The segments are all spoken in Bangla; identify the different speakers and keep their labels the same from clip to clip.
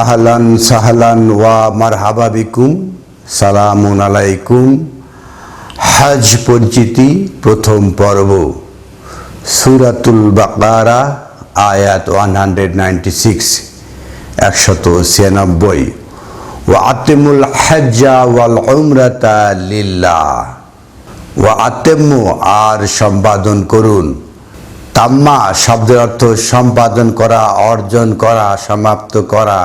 Speaker 1: আহলান সাহলান ওয়া মারহাবা বিকুম। সালামুন আলাইকুম। হজ পরিচিতি প্রথম পর্ব। সুরাতুল বাকারা, আয়াত ওয়ান হান্ড্রেড নাইনটি সিক্স একশত ছিয়ানব্বই। ও আতিমুল হজ্জা ওয়াল উমরাতা লিল্লা ও আতেম্মু আর সম্পাদন করুন। তাম্মা শব্দের অর্থ সম্পাদন করা, অর্জন করা, সমাপ্ত করা।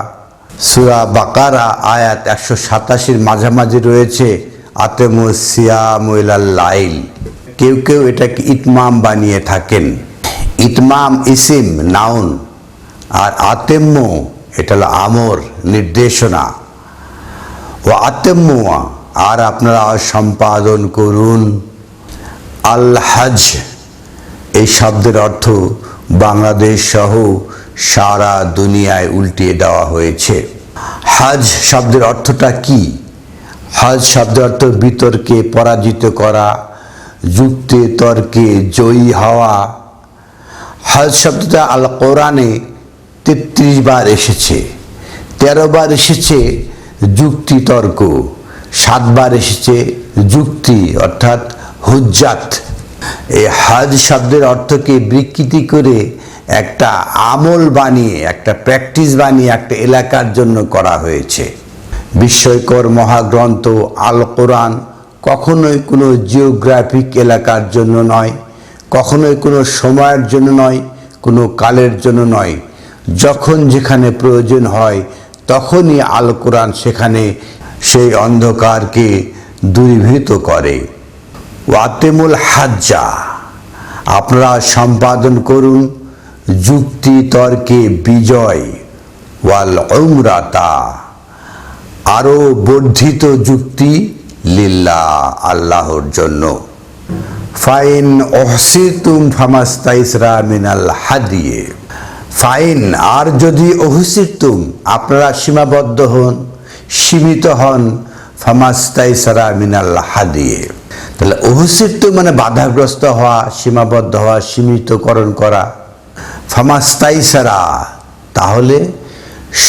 Speaker 1: সুরা বাকারা আয়াত একশো সাতাশির মাঝামাঝি রয়েছে আতেমু লাইল। কেউ কেউ এটাকে ইতমাম বানিয়ে থাকেন। Itmam eSIM, noun. আর আতেম্য এটা হলো আমর, নির্দেশনা। ও আতেম্মুয়া আর আপনারা সম্পাদন করুন। আল হজ এই শব্দের অর্থ বাংলাদেশ সহ সারা দুনিয়ায় উল্টিয়ে দেওয়া হয়েছে। হজ শব্দের অর্থটা কি? হজ শব্দের অর্থ বিতর্কে পরাজিত করা, যুক্তে, তর্কে জয়ী হওয়া। হজ শব্দটা আল কোরআনে তেত্রিশ বার এসেছে, তেরো বার এসেছে যুক্তি, তর্ক সাতবার এসেছে যুক্তি, অর্থাৎ হুজ্জাত। এই হজ শব্দের অর্থকে বিকৃতি করে একটা আমল বানিয়ে, একটা প্র্যাকটিস বানিয়ে একটা এলাকার জন্য করা হয়েছে। বিস্ময়কর মহাগ্রন্থ আল কোরআন কখনোই কোনো জিওগ্রাফিক এলাকার জন্য নয়, কখনোই কোনো সময়ের জন্য নয়, কোনো কালের জন্য নয়। যখন যেখানে প্রয়োজন হয়, তখনই আল কোরআন সেখানে সেই অন্ধকারকে দূরীভূত করে। ওয়াতেমুল হাজ্জা, আপনারা সম্পাদন করুন। যুক্তি তর্কে বিজয় ওয়াল উমরাতা। আরও বর্ধিত যুক্তি লিল্লা আল্লাহর জন্য। ফাইন অহসিতুম ফামাস্তাইসরা মিনাল হাদিয়ে। ফাইন, আর যদি অহসিতুম আপনারা সীমাবদ্ধ হন, সীমিত হন, ফামাস্তাইসরা মিনাল হাদিয়ে। তাহলে অহসিত মানে বাধাগ্রস্ত হওয়া, সীমাবদ্ধ হওয়া, সীমিতকরণ করা। ফামাস্তাইসারা, তাহলে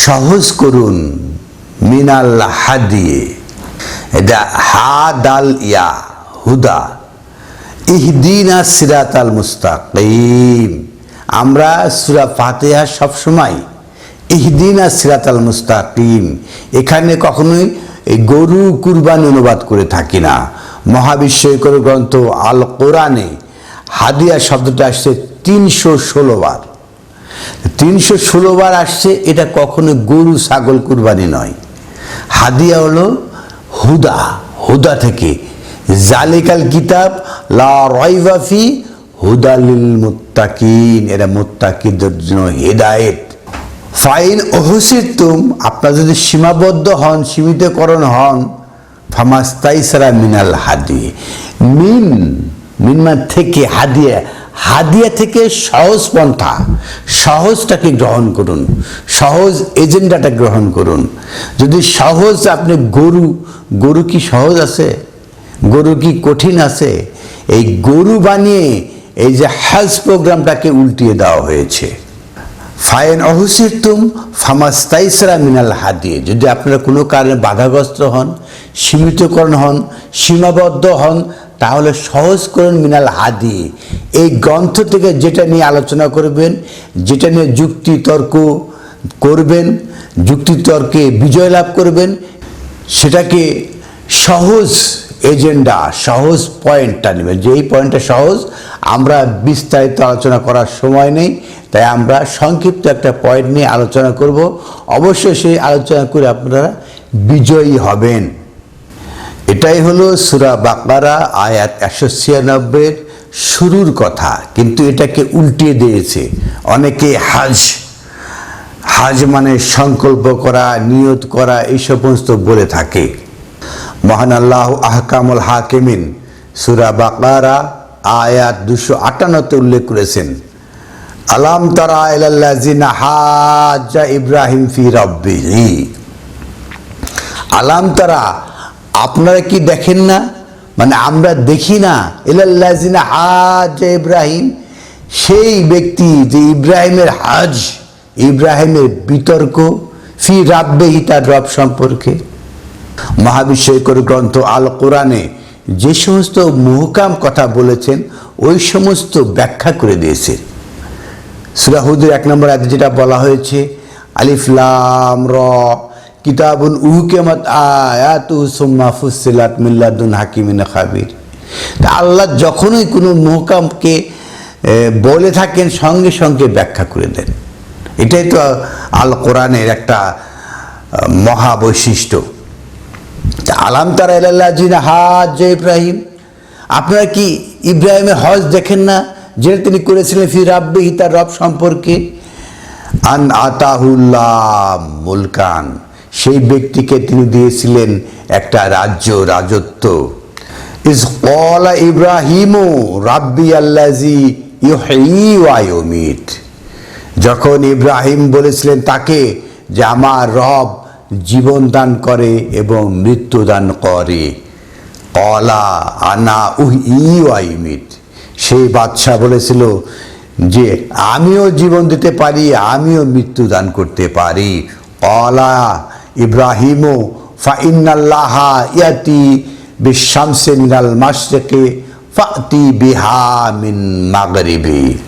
Speaker 1: সহজ করুন মিনাল হাদিয়ে এটা হা, দাল, ইয়া, হুদা। ইহদিনা সিরাত আল মুস্তাকিম। আমরা সুরা ফাতেহা সবসময় ইহদিনা সিরাত আল মুস্তাকিম। এখানে কখনোই এই গরু কুরবানি অনুবাদ করে থাকি না। মহাবিশ্বকর গ্রন্থ আল কোরআনে হাদিয়া শব্দটা আসছে তিনশো ষোলো বার। তিনশো ষোলো বার আসছে, এটা কখনো গরু ছাগল কুরবানি নয়। হাদিয়া হলো হুদা হুদা থেকে। জালিকাল কিতাব, লা হুদালিল মুত্তাকিন, এরা মুত্তাকিদের জন্য হেদায়েত। ফাইন তুম আপনারা যদি সীমাবদ্ধ হন, সীমিতকরণ হন, ফামাস্তাইসারা মিনাল হাদি। মিন মিনমা থেকে, হাদিয়া। হাদিয়া থেকে সহজ পন্থা, সহজটাকে গ্রহণ করুন, সহজ এজেন্ডাটা গ্রহণ করুন। যদি সহজ আপনি গরু গরু কি সহজ আছে? গরু কি কঠিন আছে? এই গরু বানিয়ে এই যে হেলথ প্রোগ্রামটাকে উল্টিয়ে দেওয়া হয়েছে। ফায়েন ফাইন অহুসিতুম ফামাস্তাইসরা মিনাল হাদিয়ে। যদি আপনারা কোনো কারণে বাধাগ্রস্ত হন, সীমিতকরণ হন, সীমাবদ্ধ হন তাহলে সহজ করুন মিনাল হাদি। এই গ্রন্থ থেকে যেটা নিয়ে আলোচনা করবেন, যেটা নিয়ে যুক্তি তর্ক করবেন যুক্তি তর্কে বিজয় লাভ করবেন, সেটাকে সহজ এজেন্ডা, সহজ পয়েন্টটা নেবেন। যে এই পয়েন্টটা সহজ, আমরা বিস্তারিত আলোচনা করার সময় নেই, তাই আমরা সংক্ষিপ্ত একটা পয়েন্ট নিয়ে আলোচনা করব। অবশ্যই সেই আলোচনা করে আপনারা বিজয়ী হবেন। এটাই হলো সুরা বাকারা, আয়াত একশো ছিয়ানব্বইয়ের শুরুর কথা, কিন্তু এটাকে উল্টিয়ে দিয়েছে। অনেকে হাজ হাজ মানে সংকল্প করা, নিয়ত করা, এই সমস্ত বলে থাকে। মহান আল্লাহ আহকামুল হাকিমিন সুরা বাকারা, আয়াত দুশো আটান্নতে উল্লেখ করেছেন, আলাম তারা ইলাল্লাজিনা হাজা ইব্রাহিম ফি রব্বিহি? আলাম তারা আপনারা কি দেখেন না? মানে আমরা দেখি না। ইলাল্লাজিনা হাজ ইব্রাহিম। সেই ব্যক্তি যে ইব্রাহিমের হাজ, ইব্রাহিমের বিতর্ক, ফি রাব্বেহি তার রব সম্পর্কে। মহাবিশ্বকর গ্রন্থ আল কোরআনে যে সমস্ত মুহকাম কথা বলেছেন, ওই সমস্ত ব্যাখ্যা করে দিয়েছে। সুরাহুদের এক নম্বর আয়াতে যেটা বলা হয়েছে আলিফলাম র কিতাবুন উহুকেমত আয়াতু সুম্মা ফুসিলাত মিল্লাদুন হাকিমিন খাবির। তা আল্লাহ যখনই কোনো মুহকামকে বলে থাকেন, সঙ্গে সঙ্গে ব্যাখ্যা করে দেন। এটাই তো আল কোরআনের একটা মহা বৈশিষ্ট্য। আলাম তারা এলাল্লাহ জিনা হাজ ইব্রাহিম, আপনারা কি ইব্রাহিমের হজ দেখেন না, যেটা তিনি করেছিলেন ফি রাব্বিহি তার রব সম্পর্কে? আন আতাহুল্লাহ মুলকান। সেই ব্যক্তিকে তিনি দিয়েছিলেন একটা রাজ্য, রাজত্ব। ইস কলা ইব্রাহিমু রাব্বি আল্লাজি ইউমিত। যখন ইব্রাহিম বলেছিলেন তাকে যে আমার রব জীবন দান করে এবং মৃত্যু দান করে কলা আনা উহ সেই বাদশাহ বলেছিল যে, আমিও জীবন দিতে পারি, আমিও মৃত্যু দান করতে পারি। কলা ইব্রাহিমও ফাইনাল্লাহা ইয়াতি বিশ্বামসে মিনাল মাসরেকে ফাতি বিহা মিন মাগরিবি।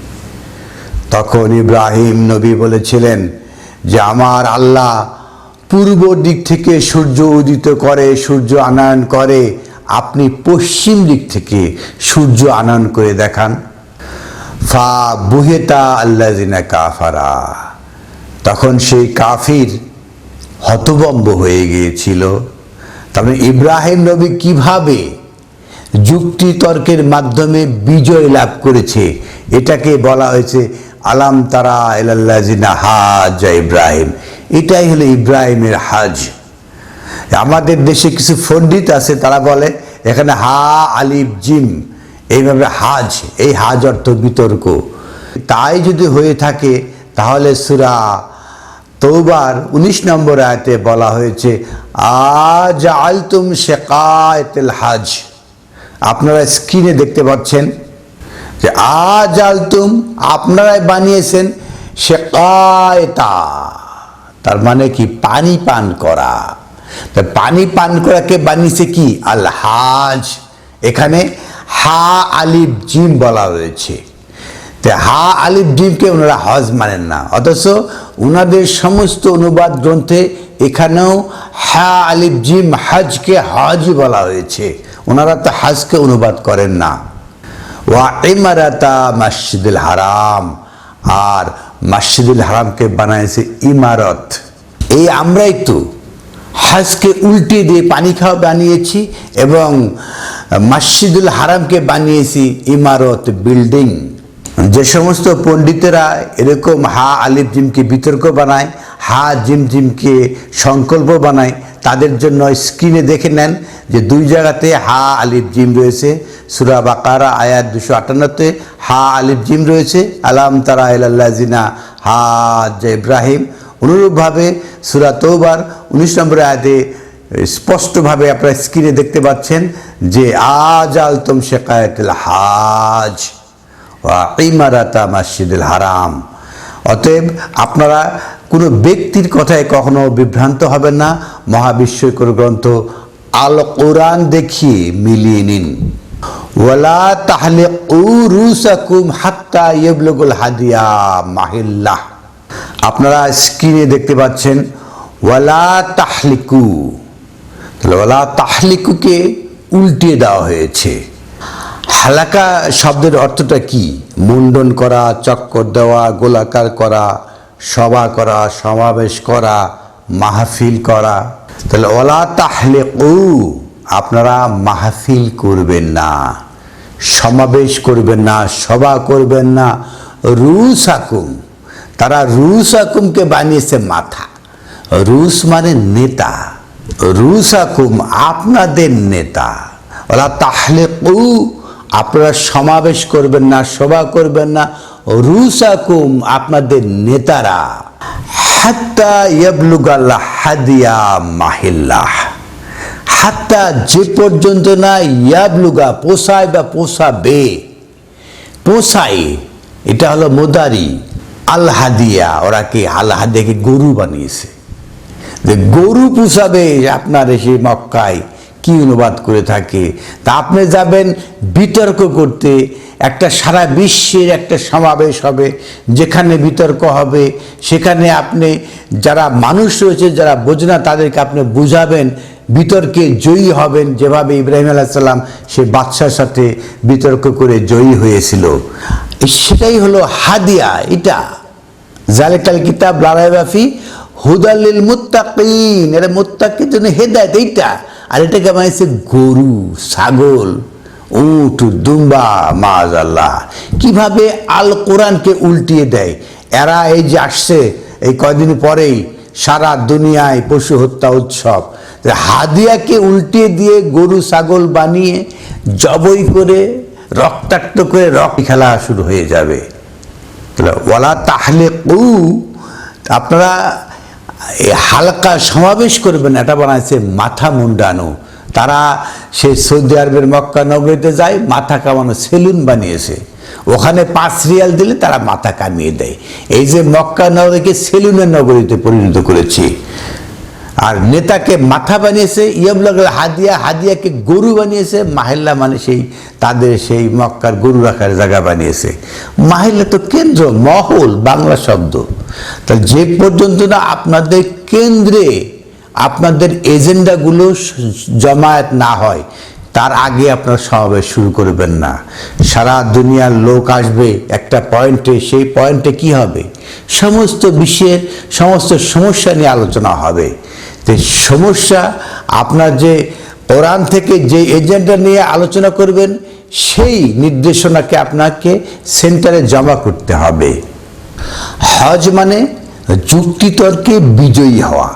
Speaker 1: তখন ইব্রাহিম নবী বলেছিলেন যে, আমার আল্লাহ পূর্ব দিক থেকে সূর্য উদিত করে, সূর্য আনয়ন করে, আপনি পশ্চিম দিক থেকে সূর্য আনয়ন করে দেখান। ফা বুহেতা আল্লাজিনা কাফারা। তখন সেই কাফির হতবম্ব হয়ে গিয়েছিল। তারপরে ইব্রাহিম নবী কীভাবে যুক্তি তর্কের মাধ্যমে বিজয় লাভ করেছে, এটাকে বলা হয়েছে আলাম তারা এলাল্লাজিনা হাজ ইব্রাহিম। এটাই হলো ইব্রাহিমের হাজ। আমাদের দেশে কিছু পণ্ডিত আছে, তারা বলে, এখানে হা আলিফ জিম, এইভাবে হাজ, এই হাজ অর্থ বিতর্ক। তাই যদি হয়ে থাকে, তাহলে সুরা তৌবার উনিশ নম্বর আয়তে বলা হয়েছে, আজ আলতুম শেকায়তেল হাজ। আপনারা স্ক্রিনে দেখতে পাচ্ছেন যে, আজ আলতুম আপনারাই বানিয়েছেন শেকায়তা। তার মানে কি? পানি পান করা। তা পানি পান করাকে বানিয়েছে কি? আল হাজ। এখানে হা আলিফ জিম বলা হয়েছে। হা আলিফ জিমকে ওনারা হজ মানেন না। অথচ ওনাদের সমস্ত অনুবাদ গ্রন্থে এখানেও হা আলিফ জিম হজকে হজই বলা হয়েছে। ওনারা তো হাজকে অনুবাদ করেন না। ওয়া ইমারাতা মসজিদুল হারাম। আর মসজিদুল হারামকে বানাইছে ইমারত। এই আমরাই তো হাজকে উল্টে দিয়ে পানি খাওয়া বানিয়েছি এবং মসজিদুল হারামকে বানিয়েছি ইমারত বিল্ডিং। যে সমস্ত পণ্ডিতেরা এরকম হা আলিফ জিমকে বিতর্ক বানায়, হা জিম জিমকে সংকল্প বানায়, তাদের জন্য স্ক্রিনে দেখে নেন যে দুই জায়গাতে হা আলিফ জিম রয়েছে। সুরা বাকারা, আয়াত দুশো আটান্নতে হা আলিফ জিম রয়েছে। আলাম তারা আল্লাহ জিনা হা ইব্রাহিম। অনুরূপভাবে সুরা তৌবার উনিশ নম্বর আয়াতে স্পষ্টভাবে আপনারা স্ক্রিনে দেখতে পাচ্ছেন যে আজ আলতম শেখায়তুল হাজ। ইমারাতা মসজিদুল হারাম। অতএব আপনারা কোনো ব্যক্তির কথায় কখনো বিভ্রান্ত হবেন না। মহাবিশ্বকর গ্রন্থ আল কোরআন দেখিয়ে মিলিয়ে নিন। ওয়ালা তাহলে ও রুসাকুম হাত্তা ইবলুগুল হাদিয়া মাহিল্লাহ। আপনারা স্ক্রিনে দেখতে পাচ্ছেন, ওয়ালা তাহলিকু। তাহলে ওয়ালা তাহলিকুকে উল্টিয়ে দেওয়া হয়েছে। হালাকা শব্দের অর্থটা কি? মুন্ডন করা, চক্কর দেওয়া, গোলাকার করা, সভা করা, সমাবেশ করা, মাহফিল করা। তাহলে ওলা তাহলে ও আপনারা মাহফিল করবেন না, সমাবেশ করবেন না, সভা করবেন না রুস আকুম তারা রুস আকুমকে বানিয়েছে মাথা। রুশ মানে নেতা। রুস আকুম আপনাদের নেতা। ওরা তাহলে ও আপনারা সমাবেশ করবেন না, সভা করবেন না। রুসাকুম আপনাদের নেতারা, হাত্তা ইয়াবলুগাল হাদিয়া মাহিল্লাহ। হাত্তা যে পর্যন্ত না ইয়াবলুগা পোষায় বা পোষাবে, পোষায়, এটা হলো মোদারি, আল হাদিয়া, ওরা কি আল গরু বানিয়েছে। যে গরু পুষাবে আপনার এসে মক্কায় কি অনুবাদ করে থাকে? তা আপনি যাবেন বিতর্ক করতে, একটা সারা বিশ্বের একটা সমাবেশ হবে, যেখানে বিতর্ক হবে, সেখানে আপনি যারা মানুষ রয়েছে, যারা বোঝে না, তাদেরকে আপনি বুঝাবেন, বিতর্কে জয়ী হবেন, যেভাবে ইব্রাহিম আলাইসাল্লাম সে বাদশার সাথে বিতর্ক করে জয়ী হয়েছিল। সেটাই হলো হাদিয়া, এটা। জালেকাল কিতাব, লারাইবাফি হুদালিল মুত্তাকিন এটা মুত্তাকির জন্য হেদায়ত, এইটা। আর এটাকে বানিয়েছে গরু, ছাগল, উট, দুম্বা মাজ আল্লাহ কীভাবে আল কোরআনকে উল্টিয়ে দেয়? এরা এই যে আসছে, এই কয়দিন পরেই সারা দুনিয়ায় পশু হত্যা উৎসব। হাদিয়াকে উল্টিয়ে দিয়ে গরু, ছাগল বানিয়ে জবই করে, রক্তাক্ত করে রক্ত খেলা শুরু হয়ে যাবে। ওয়ালা তাহলে কু আপনারা হালকা সমাবেশ করবেন, এটা বানাইছে মাথা মুন্ডানো। তারা সেই সৌদি আরবের মক্কা নগরীতে যায়, মাথা কামানো সেলুন বানিয়েছে। ওখানে পাঁচ রিয়াল দিলে তারা মাথা কামিয়ে দেয়। এই যে মক্কা নগরীকে সেলুনের নগরীতে পরিণত করেছে। আর নেতাকে মাথা বানিয়েছে ইয়বলাগের হাদিয়া, হাদিয়াকে গরু বানিয়েছে, মাহেল্লা মানে সেই, তাদের সেই মক্কার গরু রাখার জায়গা বানিয়েছে। মাহেল্লা তো কেন্দ্র, মহল, বাংলা শব্দ। তা যে পর্যন্ত না আপনাদের কেন্দ্রে আপনাদের এজেন্ডাগুলো জমায়েত না হয়, তার আগে আপনার সমাবেশ শুরু করবেন না। সারা দুনিয়ার লোক আসবে একটা পয়েন্টে, সেই পয়েন্টে কি হবে? সমস্ত বিশ্বের সমস্ত সমস্যা নিয়ে আলোচনা হবে। তো সমস্যা আপনার যে কোরআন থেকে যে এজেন্ডা নিয়ে আলোচনা করবেন, সেই নির্দেশনাকে আপনাকে সেন্টারে জমা করতে হবে। হজ মানে যুক্তিতর্কে বিজয়ী হওয়া।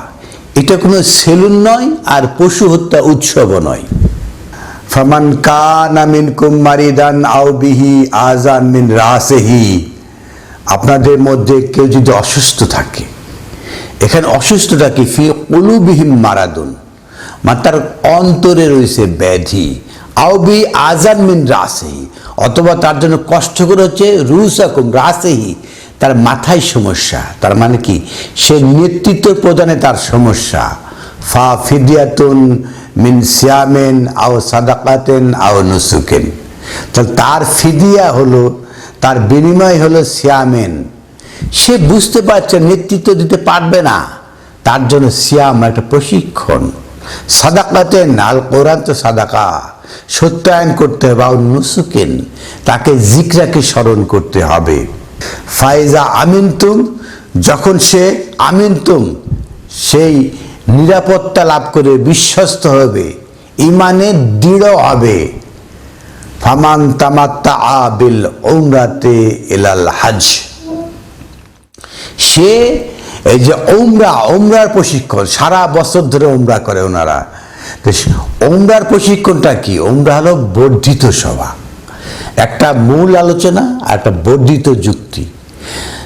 Speaker 1: এটা কোনো সেলুন নয় আর পশু হত্যা উৎসবও নয়। ফামান কানা মিনকুম মারিদান আও বিহি আজান মিন রাসেহি। আপনাদের মধ্যে কেউ যদি অসুস্থ থাকে, এখানে অসুস্থতা কি? ফি উলুবিহীন মারাদুন। মানে তার অন্তরে রয়েছে ব্যাধি। আউবি আজান মিন রাসেহি। অথবা তার জন্য কষ্টকর হচ্ছে রুসাকুম, রাসেহি। তার মাথায় সমস্যা। তার মানে কি? সে নেতৃত্ব প্রদানে তার সমস্যা। ফা ফিদিয়াতুন মিন সিয়ামেন আও সাদাকাতেন আও নুসুকেন। তাহলে তার ফিদিয়া হলো, তার বিনিময় হলো সিয়ামেন। সে বুঝতে পারছে, নেতৃত্ব দিতে পারবে না। তার জন্য সিয়াম একটা প্রশিক্ষণ। সাদাকাতেন, আল কোরআন তো সাদাকা। সত্যায়ন করতে হবে আর নুসুকেন। তাকে জিকরাকে স্মরণ করতে হবে। ফাইজা আমিনতুম যখন সে আমিনতুম সেই নিরাপত্তা লাভ করে বিশ্বস্ত হবে, ইমানে দৃঢ় হবে। ফামান তামাত্তা আবিল ওমরাতে এলাল হাজ। সে এই যে ওমরা ওমরার প্রশিক্ষণ, সারা বছর ধরে ওমরা করে ওনারা। ওমরার প্রশিক্ষণটা কি? ওমরা হলো বর্ধিত সভা। একটা মূল আলোচনা আর একটা বর্ধিত যুক্তি।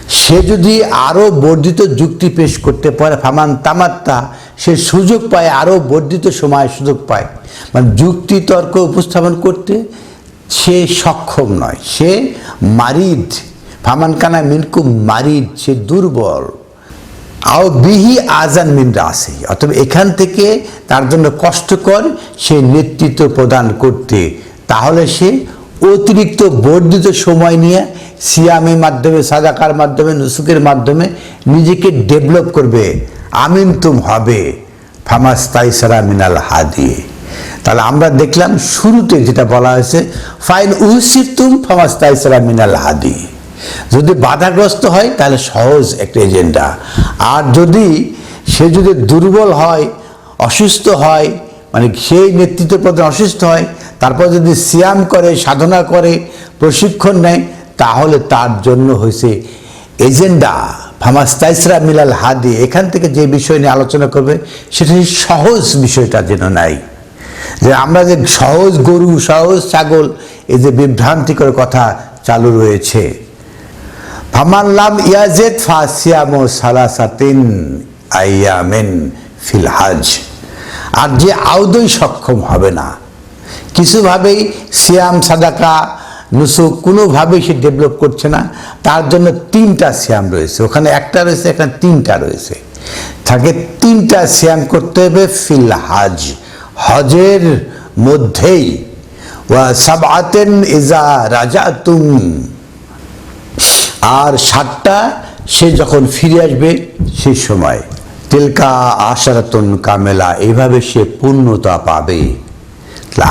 Speaker 1: সে যদি আরও বর্ধিত যুক্তি পেশ করতে পারে, ফামান তামাত্তা, সে সুযোগ পায় আরও বর্ধিত সময় সুযোগ পায়। মানে যুক্তি তর্ক উপস্থাপন করতে সে সক্ষম নয়। সে মারিদ, ফামান কানা মিনকু মারিদ, সে দুর্বল। আও বিহি আজান মিন রাসি অথবা এখান থেকে তার জন্য কষ্টকর সে নেতৃত্ব প্রদান করতে। তাহলে সে অতিরিক্ত বর্ধিত সময় নিয়ে সিয়ামের মাধ্যমে, সাদাকার মাধ্যমে, নুসুকের মাধ্যমে নিজেকে ডেভেলপ করবে। আমিনতুম হবে। ফামাস তাইসারা মিনাল হাদি। তাহলে আমরা দেখলাম শুরুতে যেটা বলা হয়েছে ফাইন উহসিতুম ফামাস তাইসারা মিনাল হাদি। যদি বাধাগ্রস্ত হয়, তাহলে সহজ একটা এজেন্ডা। আর যদি সে যদি দুর্বল হয়, অসুস্থ হয় মানে সেই নেতৃত্ব পদে অসুস্থ হয়, তারপর যদি সিয়াম করে, সাধনা করে, প্রশিক্ষণ নেয়, তাহলে তার জন্য হয়েছে এজেন্ডা ফামাস্তাইসরা মিলাল হাদি। এখান থেকে যে বিষয় নিয়ে আলোচনা করবে, সেটা সহজ বিষয়টা যেন নাই। যে আমরা যে সহজ গরু, সহজ ছাগল, এই যে বিভ্রান্তিকর কথা চালু রয়েছে। ফামাল্লাম ইয়াজেদ ফাসিয়াম সালাসাতিন আইয়ামেন ফিল হাজ। আর যে আউদই সক্ষম হবে না। কিছুভাবেই সিয়াম, সাদাকা, নুসুক কোনোভাবেই সে ডেভেলপ করছে না। তার জন্য তিনটা সিয়াম রয়েছে। ওখানে একটা রয়েছে, এখানে তিনটা রয়েছে। তাকে তিনটা সিয়াম করতে হবে ফিল হাজ। হজের মধ্যেই। সাবাতেন ইজা রাজা তুম আর সাতটা, সে যখন ফিরে আসবে সেই সময়। তিলকা আশারাতন কামেলা, এভাবে সে পূর্ণতা পাবে।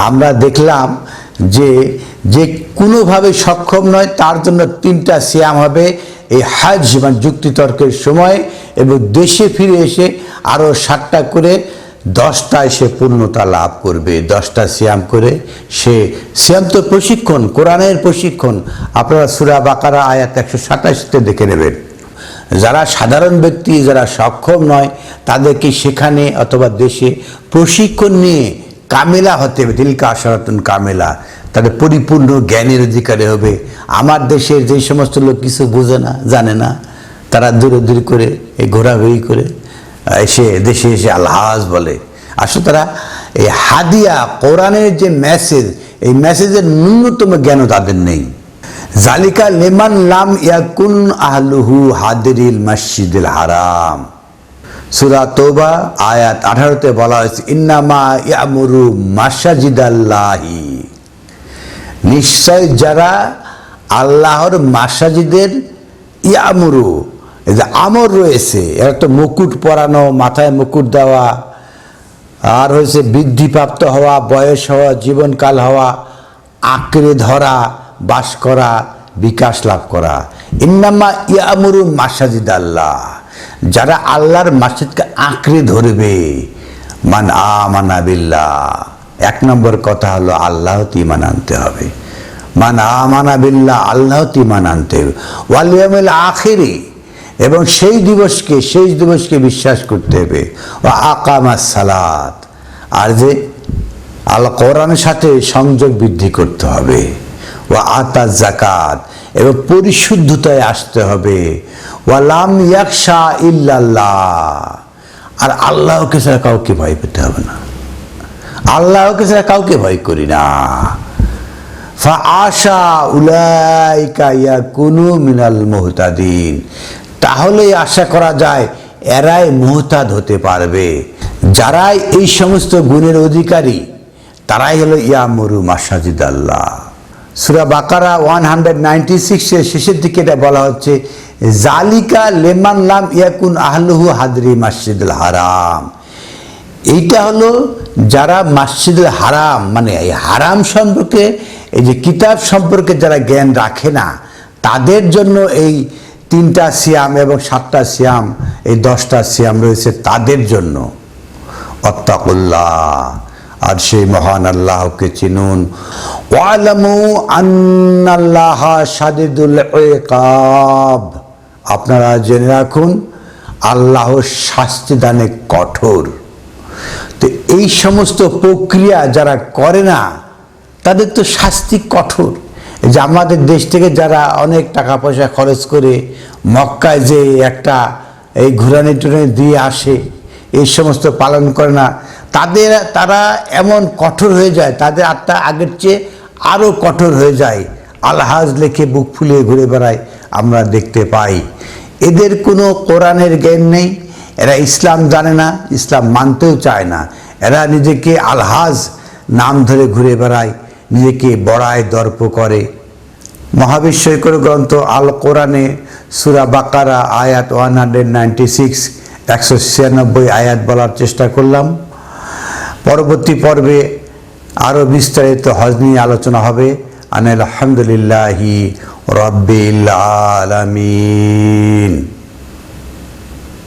Speaker 1: আমরা দেখলাম যে যে কোনোভাবে সক্ষম নয়, তার জন্য তিনটা সিয়াম হবে। এই হাজ মানে যুক্তিতর্কের সময় এবং দেশে ফিরে এসে আরও সাতটা করে, দশটায় সে পূর্ণতা লাভ করবে। দশটা সিয়াম করে সে, সিয়াম তো প্রশিক্ষণ, কোরআনের প্রশিক্ষণ। আপনারা সুরা বাকারা আয়াত একশো সাতাশিতে দেখে নেবেন। যারা সাধারণ ব্যক্তি, যারা সক্ষম নয়, তাদেরকে সেখানে অথবা দেশে প্রশিক্ষণ নিয়ে কামেলা হতে হবে, দিলকা আশারাতুন কামেলা। তাদের পরিপূর্ণ জ্ঞানের অধিকারী হবে। আমার দেশের যে সমস্ত লোক কিছু বোঝে না, জানে না, তারা দূরে দূরে করে, এই ঘোরাঘুরি করে, এসে দেশে এসে আলহাজ বলে। আসলে তারা এই হাদিয়া, কোরআনের যে মেসেজ এই মেসেজের ন্যূনতম জ্ঞানও তাদের নেই। জালিকা লেমান লাম ইয়াকুন আহলুহু হাদিরিল মসজিদুল হারাম। সুরা তোবা আয়াত আঠারোতে বলা হয়েছে, ইন্নামা ইয়ামুরু মাসাজিদাল্লাহি। নিশ্চয় যারা আল্লাহর মাসাজিদের ইয়ামুরু যে আমর রয়েছে, এর তো মুকুট পরানো, মাথায় মুকুট দেওয়া, আর হয়েছে বৃদ্ধিপ্রাপ্ত হওয়া, বয়স হওয়া, জীবনকাল হওয়া, আঁকড়ে ধরা বাস করা, বিকাশ লাভ করা। ইন্নামা ইয়ামুরু মাসাজিদ আল্লাহ। যারা আল্লাহর মাসজিদকে আঁকড়ে ধরবে, মান আমানা বিল্লাহ। এক নম্বর কথা হলো, আল্লাহ ইমান আনতে হবে। মান আমানা বিল্লাহ, আল্লাহ ইমান আনতে হবে। ওয়ালিয়ামিল আখেরি। এবং সেই দিবসকে সেই দিবসকে বিশ্বাস করতে হবে। ও আকামা সালাত। আর যে আল্লাহ কোরআনের সাথে সংযোগ বৃদ্ধি করতে হবে। ও আতা জাকাত এবং পরিশুদ্ধতায় আসতে হবে। ওয়ালাম ইয়াকশা ইল্লাল্লাহ। আর আল্লাহকে ছাড়া কাউকে ভয় পেতে হবে না। আল্লাহকে ছাড়া কাউকে ভয় করি না। ফা আশা উলাইকা ইয়াকুনু মিনাল মুহতাদিন। তাহলেই আশা করা যায়, এরাই মুহতাদ হতে পারবে। যারাই এই সমস্ত গুণের অধিকারী, তারাই হলো ইয়া ইয়ামরু মাসাজিদ আল্লাহ সুরা বাকারা ওয়ান হান্ড্রেড নাইনটি সিক্সের শেষের দিকে এটা বলা হচ্ছে, জালিকা লেমান লাম ইয়াকুন আহলুহু হাদরি মাসজিদুল হারাম। এইটা হলো যারা মাসজিদুল হারাম মানে এই হারাম সম্পর্কে, এই যে কিতাব সম্পর্কে যারা জ্ঞান রাখে না, তাদের জন্য এই তিনটা সিয়াম এবং সাতটা সিয়াম, এই দশটা সিয়াম রয়েছে তাদের জন্য। অত্তাকুল্লাহ, আর সেই মহান আল্লাহকে চিনুন। আপনারা জেনে রাখুন, আল্লাহ শাস্তি দানে কঠোর। তো এই সমস্ত প্রক্রিয়া যারা করে না, তাদের তো শাস্তি কঠোর। যে আমাদের দেশ থেকে যারা অনেক টাকা পয়সা খরচ করে মক্কায় যে একটা এই ঘুরানি টুরানি দিয়ে আসে, এই সমস্ত পালন করে না, তাদের, তারা এমন কঠোর হয়ে যায়, তাদের আত্মা আগের চেয়ে আরও কঠোর হয়ে যায়। আলহাজ লেখে বুক ফুলিয়ে ঘুরে বেড়ায়, আমরা দেখতে পাই। এদের কোনো কোরআনের জ্ঞান নেই, এরা ইসলাম জানে না, ইসলাম মানতেও চায় না। এরা নিজেকে আলহাজ নাম ধরে ঘুরে বেড়ায়, নিজেকে বড়ায় দর্প করে। মহাবিশ্বকর গ্রন্থ আল কোরআনে সুরা বাকারা আয়াত ওয়ান হান্ড্রেড নাইনটি সিক্স একশো ছিয়ানব্বই আয়াত বলার চেষ্টা করলাম। পরবর্তী পর্বে আরও বিস্তারিত হজ নিয়ে আলোচনা হবে। আনিল আলহামদুলিল্লাহি রব্বিল আলামিন।